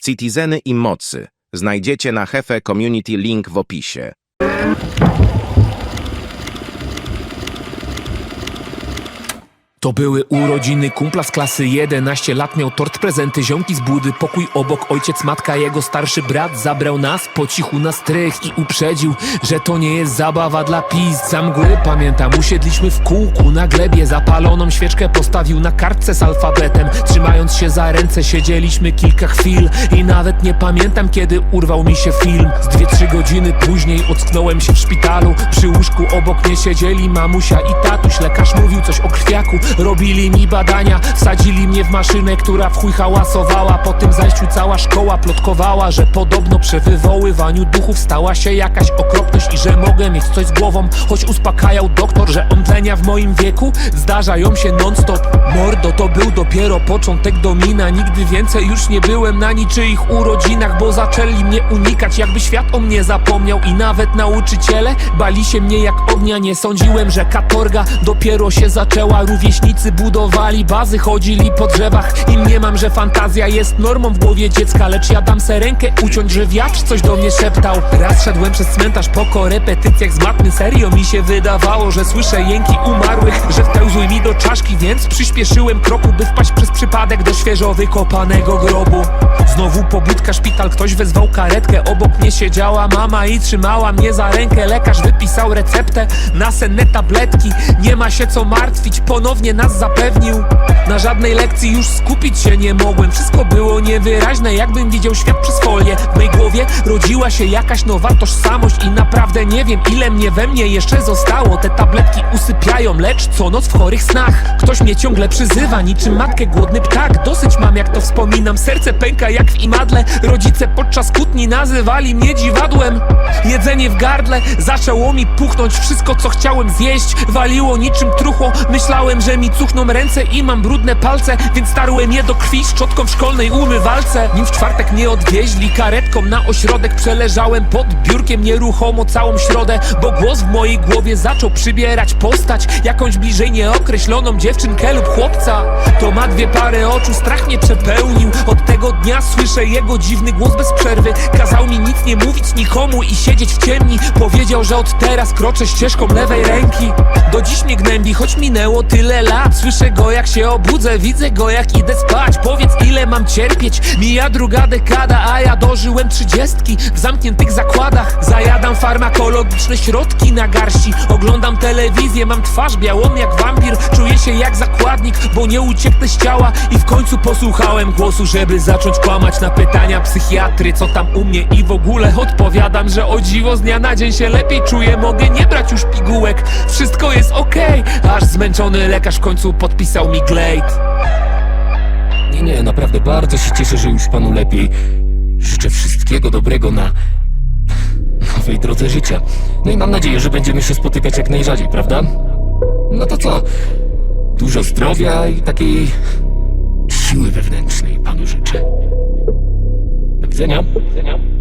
Citizeny i mocy. Znajdziecie na Hefe Community link w opisie. To były urodziny. Kumpla z klasy 11 lat Miał tort, prezenty, ziomki z budy Pokój obok, ojciec, matka, jego starszy brat Zabrał nas po cichu na strych I uprzedził, że to nie jest zabawa dla pizd Za mgły pamiętam, usiedliśmy w kółku Na glebie. Zapaloną świeczkę postawił na kartce z alfabetem. Trzymając się za ręce siedzieliśmy kilka chwil. I nawet nie pamiętam kiedy urwał mi się film. Z dwie, trzy godziny później ocknąłem się w szpitalu. Przy łóżku obok mnie siedzieli mamusia i tatuś. Lekarz mówił coś o krwiaku Robili mi badania, wsadzili mnie w maszynę, która w chuj hałasowała. Po tym zajściu cała szkoła plotkowała, że podobno przy wywoływaniu duchów stała się jakaś okropność I że mogę mieć coś z głową, choć uspokajał doktor, że omdlenia w moim wieku zdarzają się non-stop. Mordo, to był dopiero początek domina, nigdy więcej już nie byłem na niczyich urodzinach Bo zaczęli mnie unikać, jakby świat o mnie zapomniał. I nawet nauczyciele bali się mnie jak ognia. Nie sądziłem, że katorga dopiero się zaczęła. Rówieśnicy budowali bazy, chodzili po drzewach. I mniemam, że fantazja jest normą w głowie dziecka Lecz ja dam se rękę uciąć, że wiatr coś do mnie szeptał. Raz szedłem przez cmentarz po korepetycjach z matmy. Serio mi się wydawało, że słyszę jęki umarłych Że wpełzły mi do czaszki, więc przyspieszyłem kroku By wpaść przez przypadek do świeżo wykopanego grobu. Znowu pobudka, szpital, ktoś wezwał karetkę. Obok mnie siedziała mama i trzymała mnie za rękę. Lekarz wypisał receptę na senne tabletki. Nie ma się co martwić, ponownie nas zapewnił. Na żadnej lekcji już skupić się nie mogłem. Wszystko było niewyraźne, jakbym widział świat przez folię. W mej głowie rodziła się jakaś nowa tożsamość I naprawdę nie wiem ile mnie we mnie jeszcze zostało. Te tabletki usypiają, lecz co noc w chorych snach. Ktoś mnie ciągle przyzywa, niczym matkę głodny ptak. Dosyć mam jak to wspominam, serce pęka jak w imadle. Rodzice podczas kłótni nazywali mnie dziwadłem. Jedzenie w gardle zaczęło mi puchnąć. Wszystko co chciałem zjeść waliło niczym truchło. Myślałem, że mi cuchną ręce i mam brudne palce Więc starłem je do krwi szczotką w szkolnej umywalce. Nim w czwartek mnie odwieźli karetką na ośrodek Przeleżałem pod biurkiem nieruchomo całą środę Bo głos w mojej głowie zaczął przybierać postać Jakąś bliżej nieokreśloną dziewczynkę lub chłopca. To ma dwie pary oczu, strach mnie przepełnił. Od tego dnia słyszę jego dziwny głos bez przerwy. Kazał mi nic nie mówić nikomu i siedzieć w ciemni. Powiedział, że od teraz kroczę ścieżką lewej ręki. Do dziś mnie gnębi, choć minęło tyle lat. Słyszę go jak się obudzę, widzę go jak idę spać. Powiedz ile mam cierpieć, mija druga dekada A ja dożyłem trzydziestki. W zamkniętych zakładach Zajadam farmakologiczne środki na garści. Oglądam telewizję, mam twarz białą jak wampir. Czuję się jak zakładnik, bo nie ucieknę z ciała. I w końcu posłuchałem głosu, żeby zacząć kłamać na pytania psychiatry Co tam u mnie i w ogóle odpowiadam, że o dziwo z dnia na dzień się lepiej czuję Mogę nie brać już pigułek, wszystko jest okej Aż zmęczony lekarz w końcu podpisał mi glade Nie, nie, naprawdę bardzo się cieszę, że już panu lepiej. Życzę wszystkiego dobrego na nowej drodze życia. No i mam nadzieję, że będziemy się spotykać jak najrzadziej, prawda? No to co? Dużo zdrowia i takiej siły wewnętrznej panu życzę. Do widzenia. Do widzenia.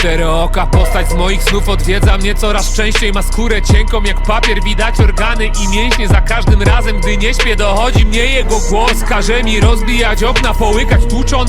Czterooka postać z moich snów odwiedza mnie coraz częściej. Ma skórę cienką jak papier, widać organy i mięśnie. Za każdym razem, gdy nie śpię, dochodzi mnie jego głos. Każe mi rozbijać okna, połykać tłuczone